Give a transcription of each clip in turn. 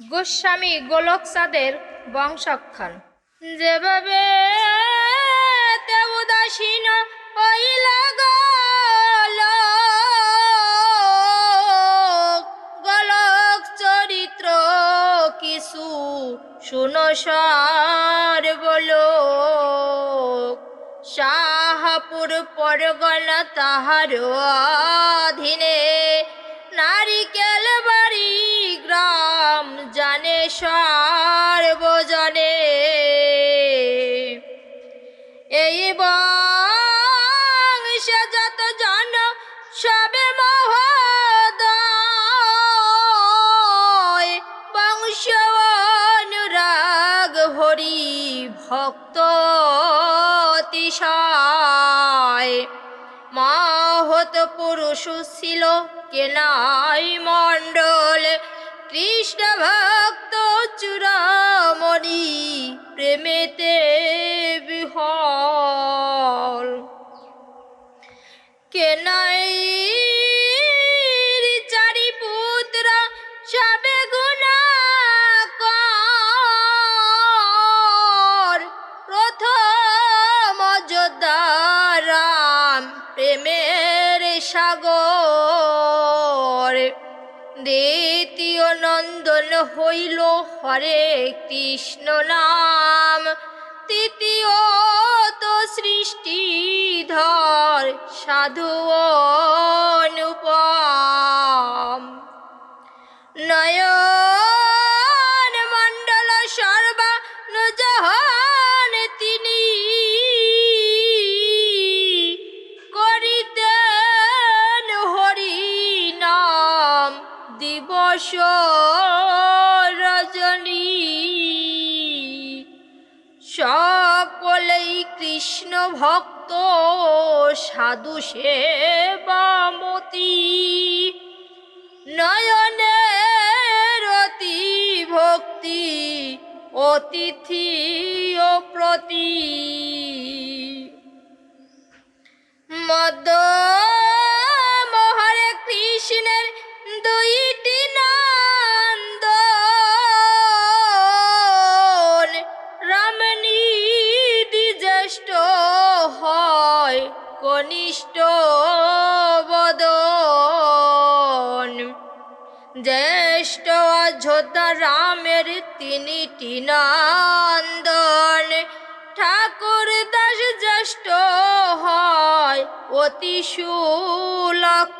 গোস্বামী গোলকচাঁদের বংশক্ষণ যেভাবে তে উদাসীন হইল গোলক, চরিত্র কিছু শুনো সার বলো শাহপুর পরগনা তাহার অধীনে মহোদয় বংশ অনুরাগ হরি ভক্ত পুরুষ ছিল কেনাই মণ্ডল কৃষ্ণ ভক্ত চূড়ামণি প্রেমেতে বিহল। প্রেমের সাগর। দ্বিতীয় নন্দন হইল হরে কৃষ্ণ নাম। তৃতীয় তো সৃষ্টিধর সাধু অনুপম। কৃষ্ণ ভক্ত সাধু সেবামতি। নয়নের অতি ভক্তি অতিথি ও প্রতি। মদ মহারে কৃষ্ণের জ্যেষ্ঠ অযোধ্যা রামের তিনটি নন্দন। ঠাকুর দাস জ্যেষ্ঠ হয় অতি সুলক্ষণ।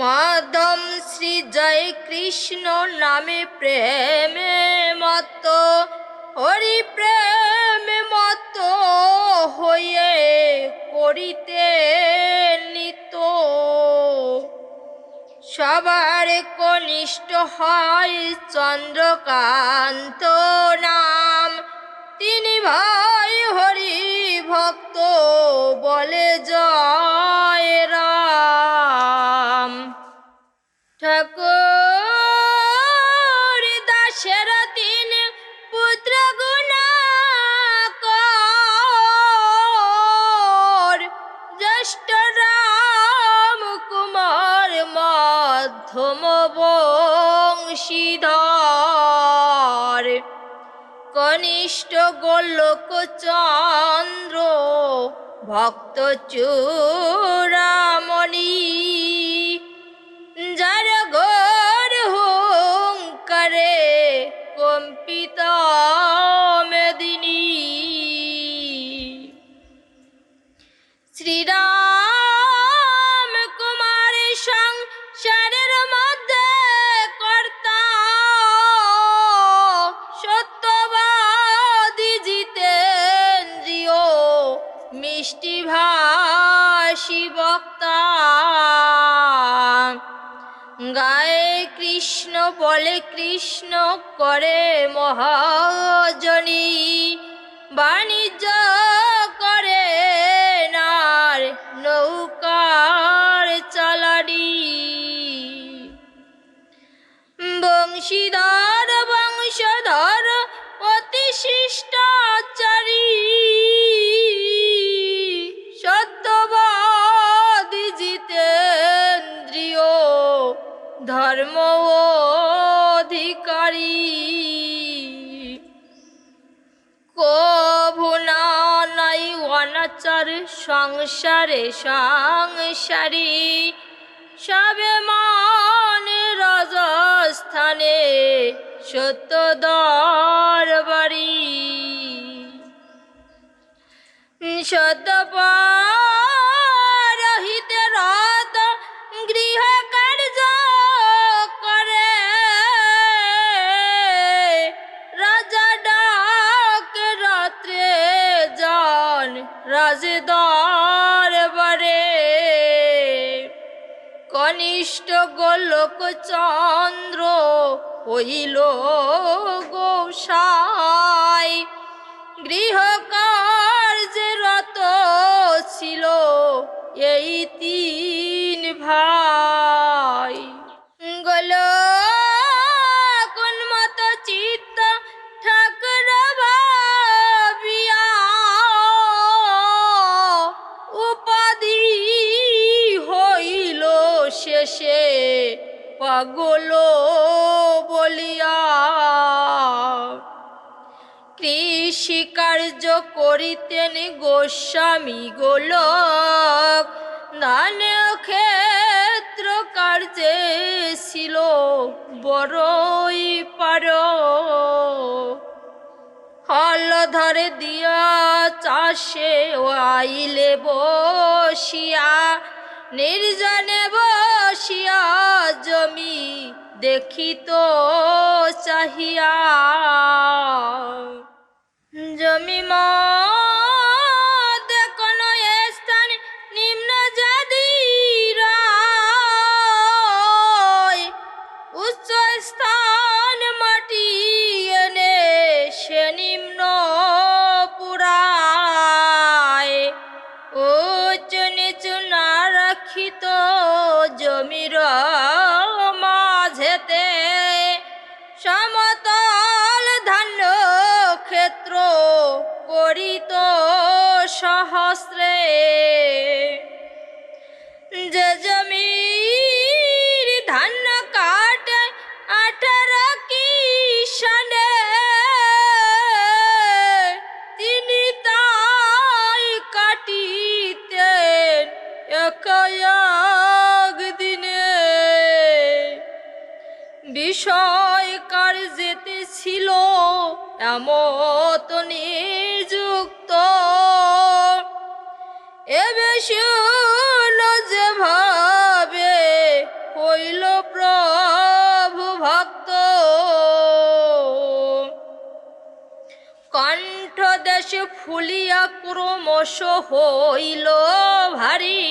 মাধম শ্রী জয় কৃষ্ণ নামে প্রেমে মত হরি প্রেম মত হয়ে করিতে নিত সবার কনিষ্ঠ হয় চন্দ্রকান্ত নাম। চন্দ্র ভক্ত চূড়ামণি। সংসারে সংসারী। সবে মন রজস্থানে সত্য দরবারি। সত্য চন্দ্র হইল করিতেন গোস্বামী গোলক। ধান ক্ষেত্র কার্যে ছিল বড়ই পার হল ধরে দিয়া চাষে আইলে বসিয়া, নির্জনে বসিয়া জমি দেখিত চাহিয়া। জমি মধ্যে করিত সহস্রে। যে জমির ধান্য কাটে আঠারো কিষানে তিনি তাই দিনে বিষয় ছিল শুন ভাবে, হইল প্রভু ভক্ত। কণ্ঠ দেশ ফুলিয়া ক্রমশ হইল ভারী।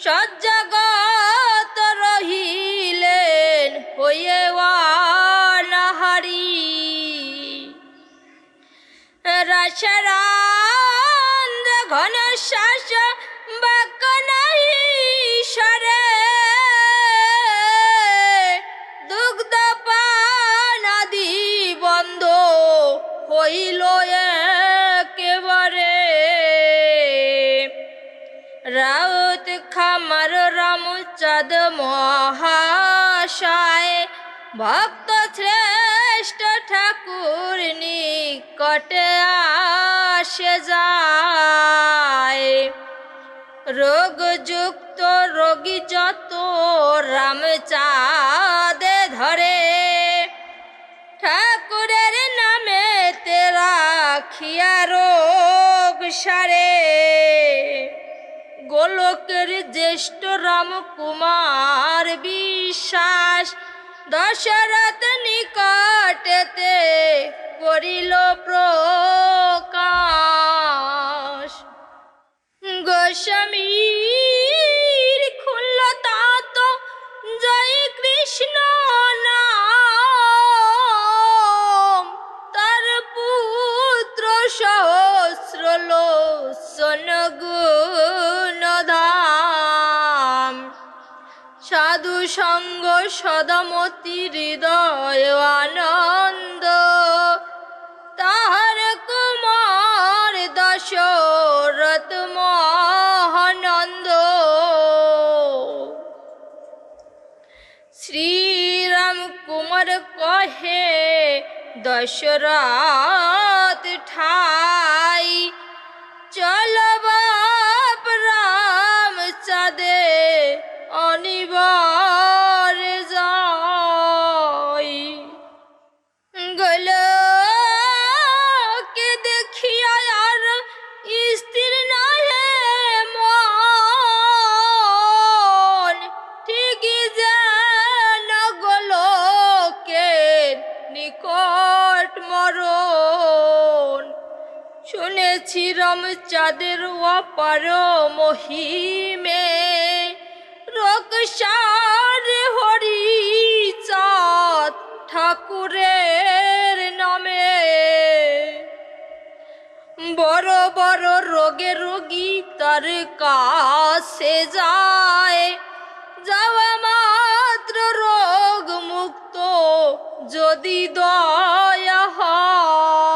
সজ্জাগত রহিলেন হইয়ে নাহারি ঘন শ্বাস বাক নাহি সরে। দুগ্ধ পানাদি বন্ধ হইল একেবারে। রাউত খামার রামচাঁদ মহাশয় ভক্ত শ্রেষ্ঠ ঠাকুর নিকটে আসে যায়। রোগযুক্ত রোগী যত রামচাঁদে ধরে। ঠাকুরের নামে তেরা খিয়া রোগ সারে। গোলকের জ্যেষ্ঠ রাম কুমার বিশ্বাস দশরথ নিকটেতে করিল প্রকাশ সদামতি হৃদয় আনন্দ, তাহার কুমার দশরথ মহানন্দ। শ্রী রাম কুমার কহে, দশরথ ঠাই, চল বাপ রাম চাঁদে অনিবার শুনেছি চাঁদের অপার মহিমে রকসার হরি চাঁদ ঠাকুরের নামে। বড় বড় রোগে রোগী তার কাছে যায়। যাওয়া মাত্র রোগ মুক্ত যদি দয়া হয়।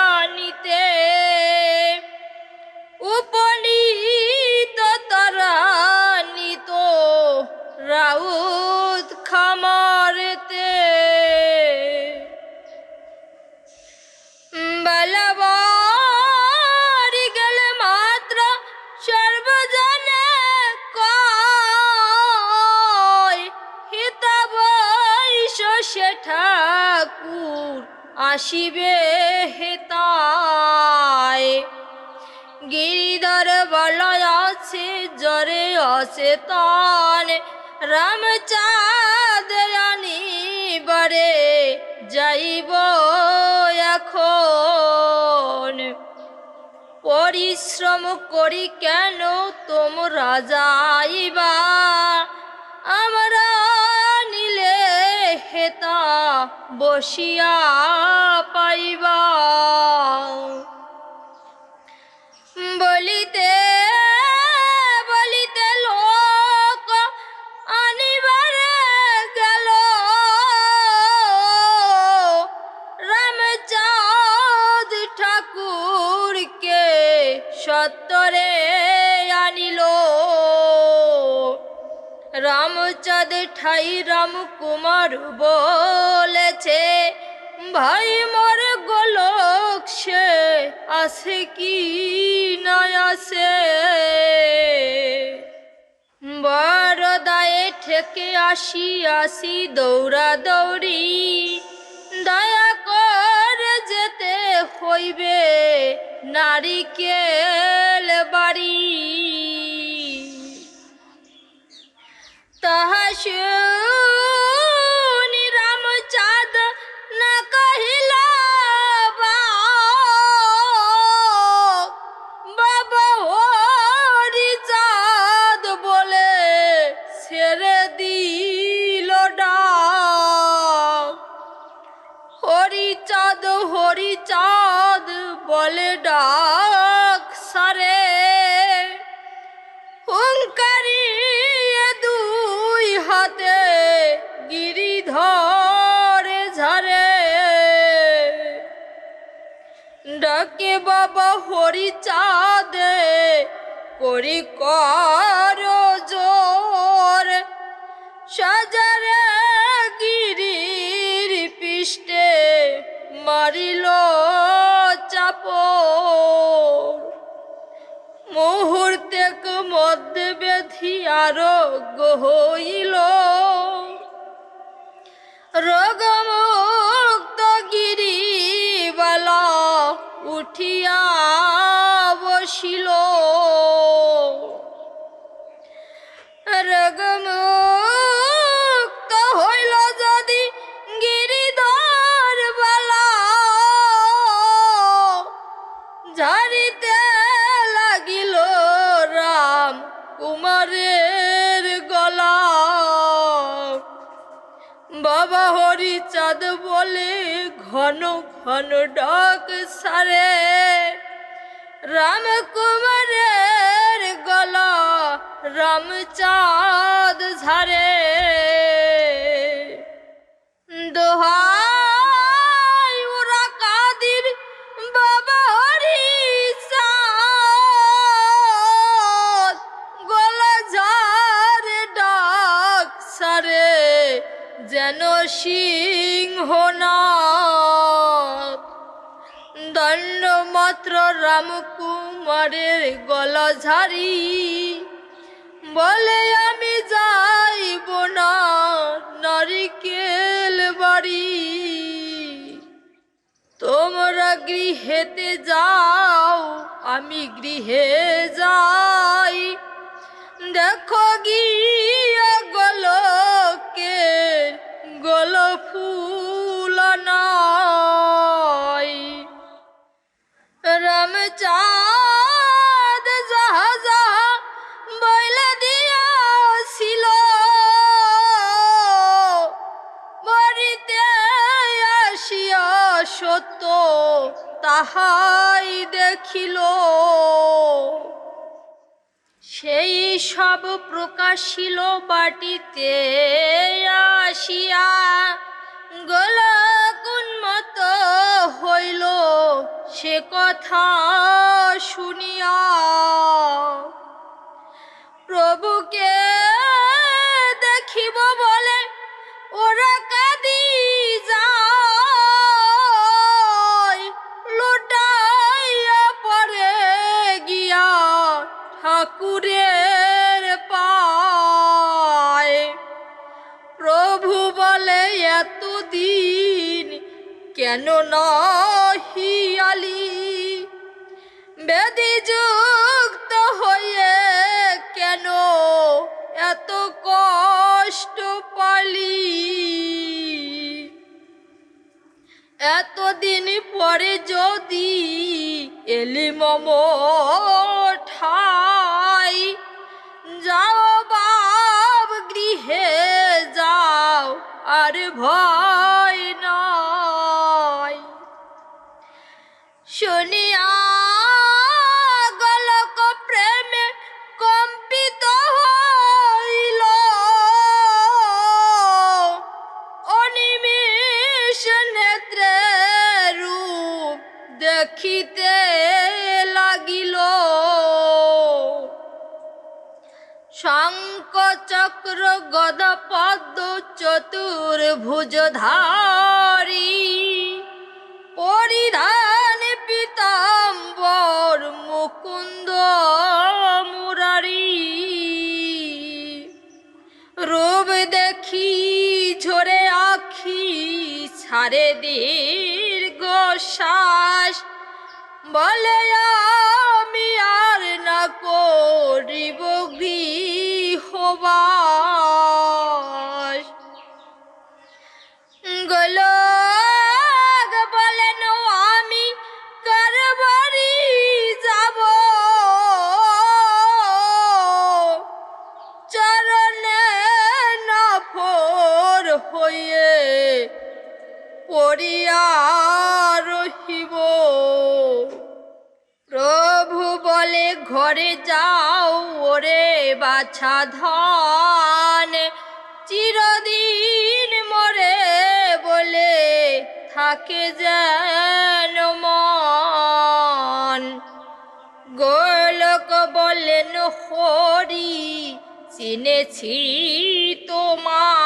ঠাকুর আসিবে হেতায় গিরিধর বলয় আছে জরে আছে অচেতন রামচাঁদ আনিবারে যাইব এখন। পরিশ্রম করি কেন তোমরা যাইবা? আমরা হেতা বসিয়া পাইবা। বলিতে বলিতে লোক আনিবারে গেল। রামচাঁদ ঠাকুরকে সত্তরে আনিল। রামচাঁদ ঠাই রাম কুমার আছে কি না আছে? বড় দায়ে ঠেকে আসি আসি দৌড়া দৌড়ি। দয়া করে যেতে হইবে নারিকেল বাড়ি। তাহা ডাকে বাবা হরিচাঁদে, করি কর জোর। সাজারে গিরির পৃষ্ঠে মারিল চাপ মুহূর্তে মধ্যে বেধি আরোগ্য হইল। রোগমুক্ত উঠিয়া বসিল। রোগমুক্ত হইল যদি গিরিধর বালা। ঝাড়িতে লাগিল রাম কুমারের গলা। বাবা হরি চাঁদ বলে ঘন ঘন ডাক সারে। রামকুমারের গলা রামচাঁদ ঝারে। দোহাই মাত্র রামকুমারের গলা ঝাড়ি, বলে, আমি যাইব না নারিকেল বাড়ি। তোমরা গৃহেতে যাও, আমি গৃহে যাই। দেখো গিয়া গলকে গল ফুল তাহাই দেখিল। সেই সব প্রকাশিল বাটিতে আসিয়া গোলকুন্মত হইল সে কথা শুনিয়া। প্রভুকে কেন নহিয়ালি বেদি যুক্ত হয়ে কেন এত কষ্ট পালি? এতদিন পরে যদি এলি মম চতুর্ভুজধারী পরিধান পিতাম্বর মুকুন্দ মুরারি। রূপ দেখি ঝরে আখি ছাড়ে দীর্ঘ শ্বাস। বলে, আমি আর না করিব গৃহবাস। পড়িয়া রহিব। প্রভু বলে, ঘরে যাও ওরে বাছা ধন। চিরদিন মরে বলে থাকে যেন মন। গোলক বলেন, হরি, চিনেছি তোমায়।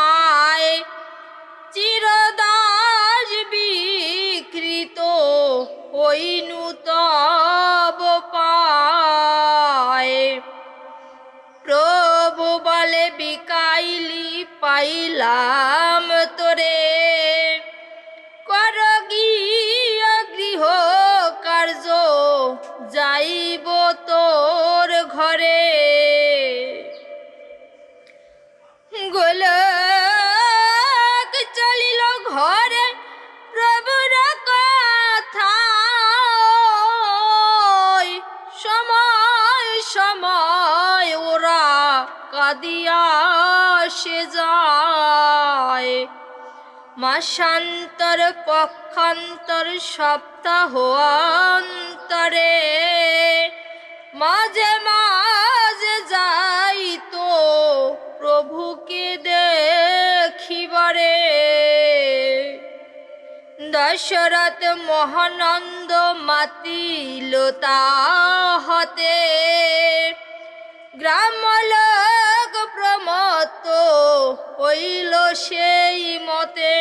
হইনু তব পায়। প্রভু বলে বিকাইলি পাইলাম মাসান্তর পক্ষান্তর সপ্তাহ অন্তরে মাঝে মাঝে যাই তো প্রভুকে দেখিবারে। দশরথ মহানন্দ মাতিল হতে গ্রাম লোক প্রমত হইল সেই মতে।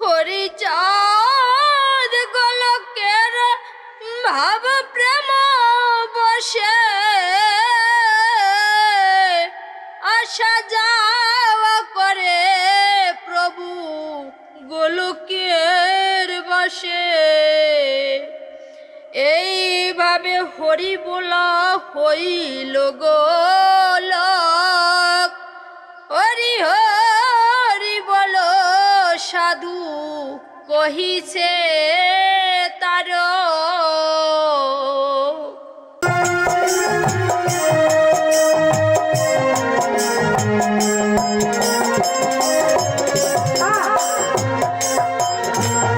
হরিচাঁদ গোলকের ভাব প্রেম বসে হরি বল হইল গোল হরি হরি বল সাধু কহিছে